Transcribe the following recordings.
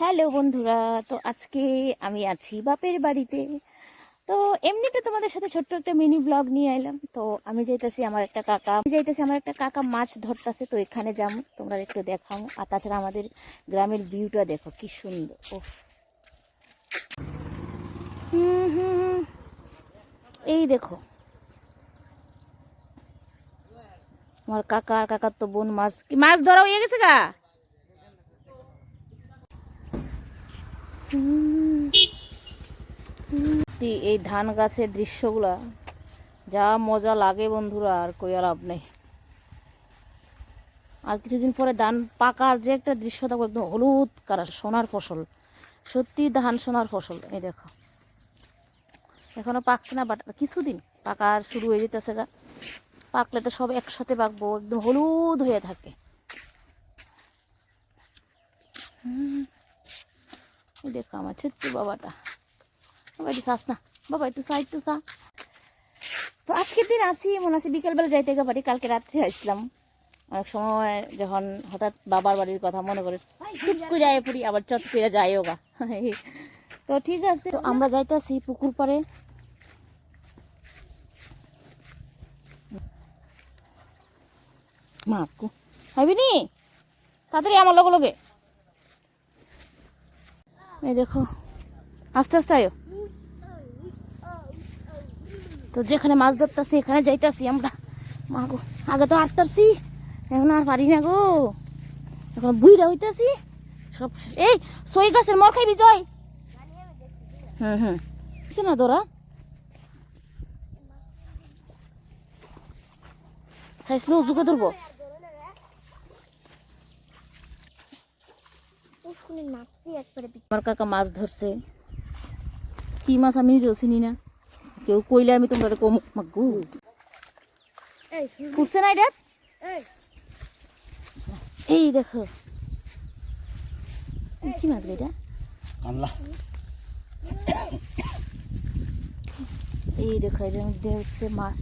Hello বন্ধুরা, তো আজকে আমি আছি বাপের বাড়িতে। তো এমনিতে তোমাদের সাথে ছোট্ট একটা মিনি ব্লগ নিয়ে এলাম। তো আমি যাইতেছি আমার একটা কাকা, আমি যাইতেছি আমার একটা কাকা মাছ ধরতেছে, তো এখানে যাব তোমরা একটু দেখাও। আর তাছাড়া আমাদের গ্রামের ভিউটা দেখো, কি সুন্দর ও এই দেখো। আমার কাকা আর কাকার তো বোন মাছ, কি মাছ ধরা হয়ে গেছে গা? এই ধান গাছের দৃশ্যগুলা, যা মজা লাগে বন্ধুরা, আর কই আর লাভ নেই। আর কিছুদিন পরে ধান পাকার যে একটা দৃশ্য দেখো একদম হলুদ কালার, সোনার ফসল। সত্যি ধান সোনার ফসল, এই দেখো। এখনও পাকছে না বাট কিছুদিন পাকার শুরু হয়ে যেতেছে গা। পাকলে তো সব একসাথে পাকবো, একদম হলুদ হয়ে থাকে। হুম। দেখো আমার ছোট্ট বাবাটা। বাবা, একটু চাস না। বাবা, একটু চা একটু চা তো আজকের দিন আসি, মনে আছে বিকেলবেলা যাইতে পারি কালকে রাত্রে আসলাম। অনেক সময় যখন হঠাৎ বাবার বাড়ির কথা মনে করে, চুপ করে পড়ি, আবার চট করে যাইও গা। তো ঠিক আছে। তো আমরা যাইতেছি পুকুর পাড়ে। মা আপকু হবি তাড়াতাড়ি আমার লগে লগে। এই দেখো। আস্তে আস্তে আয়ো। তো যেখানে মাছ ধরতেছি, এখানে যাইতাছি আমরা। মা গো, আগে তো আটতারছি এখন আর পারি না গো। এখন বুড়িটা হইতাছি, সব এই, সই গাছের মর খাইবি, জয়। হুম হুম। না তোরা? চাইছিল উজুকে ধরবো? নাপসি একবারে আমার কাকা মাছ ধরছে। কি মাছ আমি নিজেও চিনি না। কেউ কইলে আমি তোমরা কম। মাগু। এই উঠছে না এটা? এই। এই দেখো। কি মাছ রে এটা? কামলা। এই দেখো এর মধ্যে হচ্ছে মাছ।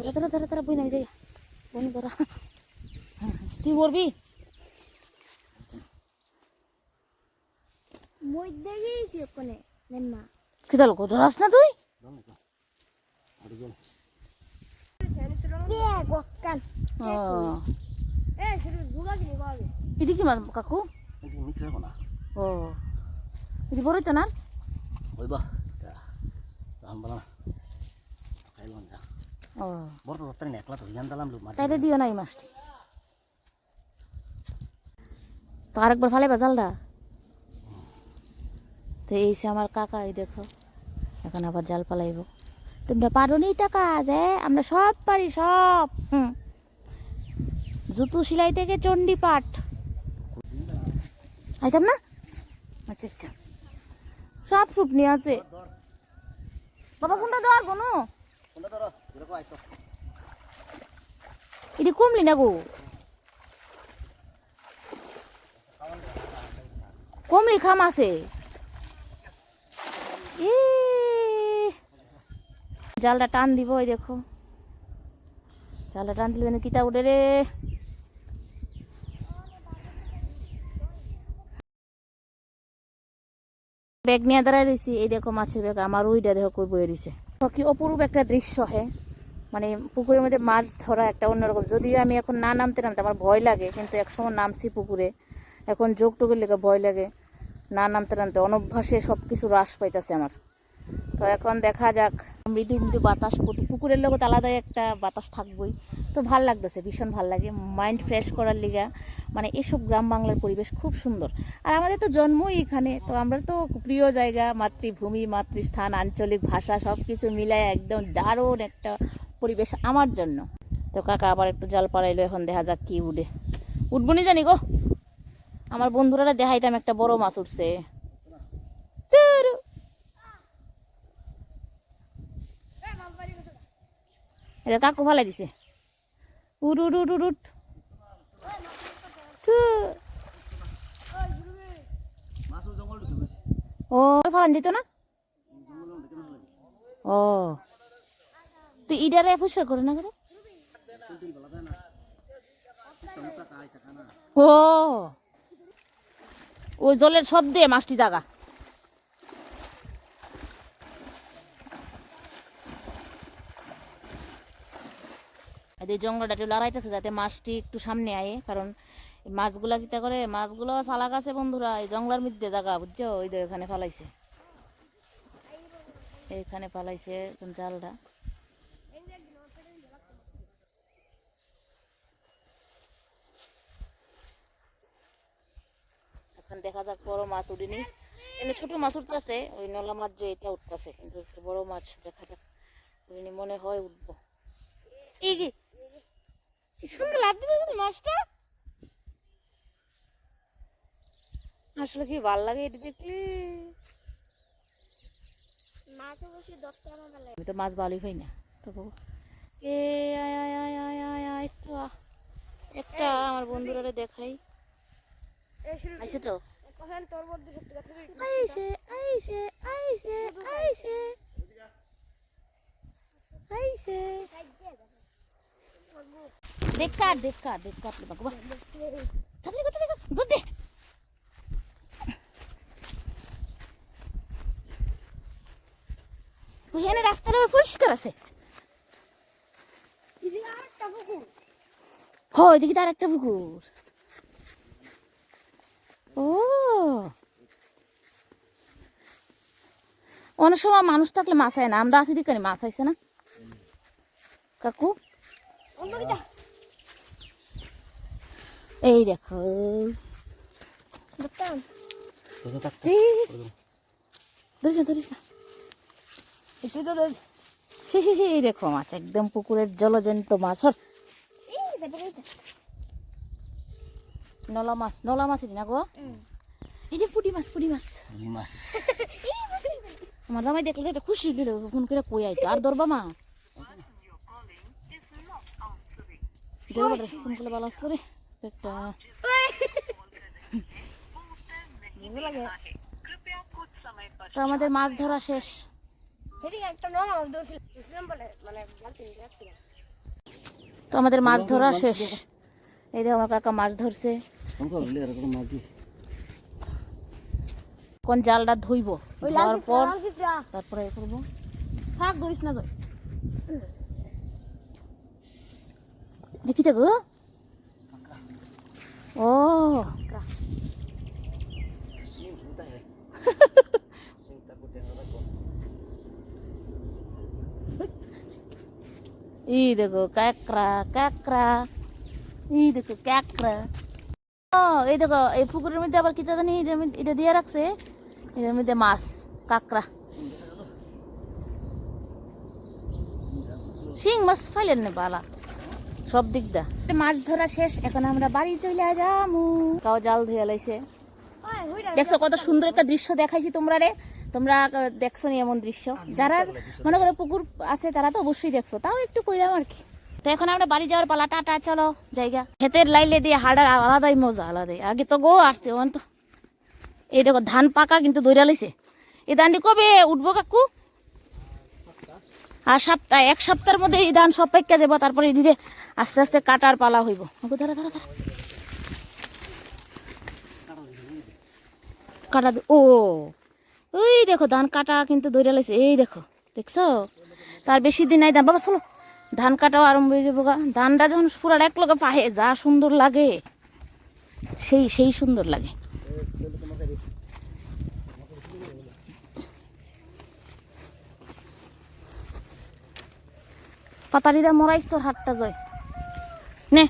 ধরা ধরা ধরা ধরা বই না যাই বই ধরা। তুই বলবি মধ্যে গিয়েছি ওখানে নেন না খেতে লোক ধরাস না তুই? দুলা এটি কি মাছ কাকু? ও। এটি বড়ই তো না? খাইলাম যা ও। বড় তো একলা তো হিয়ান দালাম লোক তাইলে দিও না এই মাছটি। তো আরেকবার ফালে জালটা তো এই সে আমার কাকা এই দেখো এখন আবার জাল পালাইব। তোমরা পারো নি টাকা যে আমরা সব পারি সব। হুম। জুতো সেলাই থেকে চণ্ডী পাঠ আইতাম না? আচ্ছা আচ্ছা। সব সুপ নিয়ে আছে। বাবা কোনটা দেওয়ার কোনো কোনটা এটি কমলি না গো? কমলি খাম আছে। জালটা টান দিব ওই দেখো। জালটা টান দিলে কিতা উঠে রে। ব্যাগ নিয়ে দাঁড়ায় রয়েছি এই দেখো মাছের ব্যাগ, আমার ওইটা দেখো কই বয়ে রয়েছে কি অপরূপ একটা দৃশ্য হে। মানে পুকুরের মধ্যে মাছ ধরা একটা অন্যরকম। যদিও আমি এখন না নামতে নামতে আমার ভয় লাগে, কিন্তু একসময় নামছি পুকুরে। এখন যোগ টোকের লেগে ভয় লাগে, না নামতে নামতে অনভ্যাসে সব কিছু হ্রাস পাইতেছে আমার। তো এখন দেখা যাক, মৃদু মৃদু বাতাস পুকুরের লগত আলাদাই একটা বাতাস থাকবই। তো ভালো লাগতেছে, ভীষণ ভালো লাগে। মাইন্ড ফ্রেশ করার লিগা মানে এসব গ্রাম বাংলার পরিবেশ খুব সুন্দর। আর আমাদের তো জন্মই এখানে, তো আমরা তো প্রিয় জায়গা, মাতৃভূমি, মাতৃস্থান, আঞ্চলিক ভাষা সব কিছু মিলায় একদম দারুণ একটা পরিবেশ আমার জন্য। তো কাকা আবার একটু জাল পাড়াইলো, এখন দেখা যাক কি উঠে। উঠবো নি জানি গো? আমার বন্ধুরা দেখাইতাম একটা বড় মাছ উঠছে। এটা কাকু ফালাই দিছে। থু। মাছও জঙ্গল ঢুকে গেছে ও, ফালান দিত না? ও। তুই ইডারে পরিষ্কার করে না করে ও। ওই জলের শব্দে মাছটি জাগা। এই জঙ্গলটা একটু লড়াইতেছে যাতে মাছটি একটু সামনে আয়ে, কারণ মাছগুলা কিতা করে, মাছগুলো চালাক আছে বন্ধুরা, এই জঙ্গলার মধ্যে জায়গা বুঝছ? ওই তো এখানে ফালাইছে। এইখানে পালাইছে জালটা এখন দেখা যাক বড় মাছ উঠিনি এমনি ছোট মাছ উঠতেছে ওই নলা মাছ যে এটা উঠতেছে কিন্তু বড় মাছ দেখা যাক উঠিনি মনে হয় উঠবো এই কি কি সুন্দর লাগছে না মাছটা। আসলে কি ভালো লাগে এটা দেখলে? আমি তো মাছ ভালোই পাই না তবু এ আয় আয় আয় আয় আয় একটা আমার বন্ধুরা দেখাই। এই শুরু আছে তো? তোর মধ্যে সত্যি কথা আইছে আইছে আইছে আইছে। আইছে। দেখ কাট দেখ কাট দেখ কাট বাবা। তাহলে কত দেখ দুধ দে ওখানে রাস্তাটা আবার পরিষ্কার আছে। হয় দেখি তার একটা পুকুর। ও। অনেক সময় মানুষ থাকলে মাছ হয় না, আমরা আছি দিকে মাছ আইছে না। কাকু? এই দেখো দেখো মাছ, একদম পুকুরের জলজন্ত মাছ সর। এই যাবে এই তো। নলা মাছ নলা মাছ না গো এই যে পুটি মাছ পুটি মাছ। রুই মাছ। আমার জামাই দেখলে এটা খুশি হইল ফোন করে কই আইতো আর ধরবা মাছ ধরবা ফোন করে ভালো আসলো রে একটা তো আমাদের মাছ ধরা শেষ। মানে তো আমাদের মাছ ধরা শেষ। এই দেখো আমার কাকা মাছ ধরছে। কোন জালটা ধুইব ওই ধোয়ার পর তারপরে এ করব। থাক ধরিস না দেখি তো গো। ও। এই দেখো কাকড়া কাকড়া। এই দেখো কাকড়া। ও এই দেখো এই পুকুরের মধ্যে আবার কিটা জানি এটা দিয়ে রাখছে। এটার মধ্যে মাছ কাকড়া। শিং মাছ ফাইলেন না বালা। সব দিক দা। মাছ ধরা শেষ এখন আমরা বাড়ি চলে যামু। কাও জাল ধুয়ে লাইছে। দেখছ কত সুন্দর একটা দৃশ্য দেখাইছি তোমরা রে? তোমরা দেখছ নি এমন দৃশ্য? যারা মনে করো পুকুর আছে তারা তো অবশ্যই দেখছ। তাও একটু কইলাম আর কি। তো এখন আমরা বাড়ি যাওয়ার পালা, টাটা, চলো, জায়গা। ক্ষেতের লাইলে দিয়ে হাড়ার আলাদাই মজা আলাদাই আগে তো গো আসছে ওন তো এই দেখো, ধান পাকা কিন্তু দৌড়া লাইছে। এই ধানটি কবে উঠবো কাকু? আর সপ্তাহ এক সপ্তাহের মধ্যে এই ধান সব পাইকা যাব তারপরে এদিকে আস্তে আস্তে কাটার পালা হইব। ধরো ধরো ধরো কাটা ও ওই দেখো, ধান কাটা কিন্তু ধরে লাইছে। এই দেখো, দেখছ? তার বেশি দিন নাই ধান। বাবা, চলো। ধান কাটাও আরম্ভ হয়ে যাব গা। ধানটা যখন পুরো এক লগে পাহে, যা সুন্দর লাগে। সেই সেই সুন্দর লাগে। পাতারিদা মরাইস তোর হাতটা জয়। নে।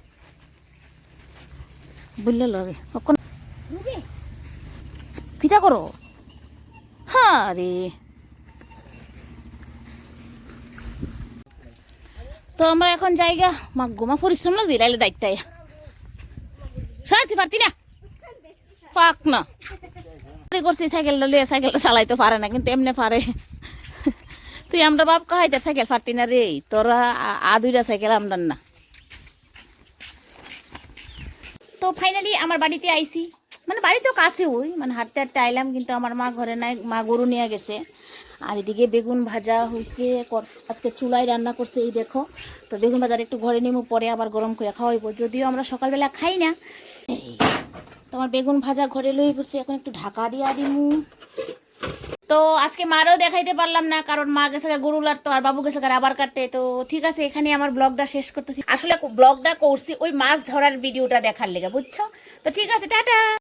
বুঝলে লগে। কখন ঢুকে করো হ্যাঁ রে তো আমরা এখন জায়গা, মা গোমা পরিশ্রম লাগছে রাইলে দায়িত্বায় সারতে পারতি না? পাক না। করছি, সাইকেলটা লিয়ে সাইকেলটা চালাইতে পারে না, কিন্তু এমনি পারে। তুই আমরা বাপ কাহাইতে সাইকেল পারতি না রে, তোরা আ- আ দুইটা সাইকেল আমদার না। তো ফাইনালি আমার বাড়িতে আইছি। মানে বাড়ি তো কাছে ওই মানে হাঁটতে হাঁটতে আইলাম, কিন্তু আমার মা ঘরে নাই, মা গরু নিয়ে গেছে। আর এদিকে বেগুন ভাজা হয়েছে আজকে চুলায় রান্না করছে, এই দেখো। তো বেগুন ভাজার একটু ঘরে নিমু, পরে আবার গরম করে খাওয়াইবো। যদিও আমরা সকালবেলা খাই না। তোমার বেগুন ভাজা ঘরে লই পড়ছে এখন একটু ঢাকা দিয়া দিমু। তো আজকে মারও দেখাইতে পারলাম না, কারণ মা গেছে গরু লাড়তো আর বাবু গেছে আবার কাটতে। তো ঠিক আছে, এখানে আমার ব্লগটা শেষ করতেছি। আসলে ব্লগটা করছি ওই মাছ ধরার ভিডিওটা দেখার লেগে, বুঝছ? তো ঠিক আছে, টাটা!